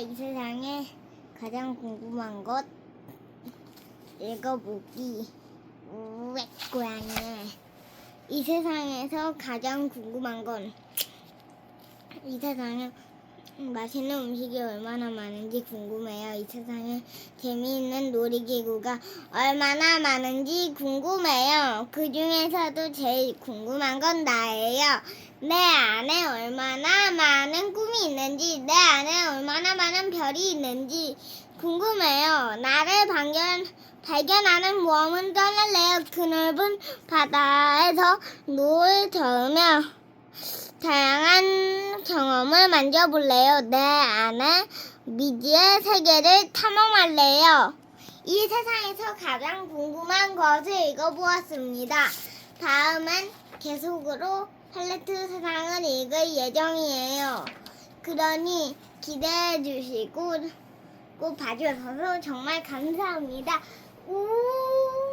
이 세상에 가장 궁금한 것 읽어보기. 우엑 고양이. 이 세상에서 가장 궁금한 건 이 세상에 맛있는 음식이 얼마나 많은지 궁금해요. 이 세상에 재미있는 놀이기구가 얼마나 많은지 궁금해요. 그 중에서도 제일 궁금한 건 나예요. 내 안에 얼마나 있는지, 내 안에 얼마나 많은 별이 있는지 궁금해요. 나를 발견, 발견하는 모험은 떠날래요. 그 넓은 바다에서 노을 저으며 다양한 경험을 만져볼래요. 내 안에 미지의 세계를 탐험할래요. 이 세상에서 가장 궁금한 것을 읽어보았습니다. 다음은 계속으로 팔레트 세상을 읽을 예정이에요. 그러니 기대해 주시고 꼭 봐주셔서 정말 감사합니다. 우!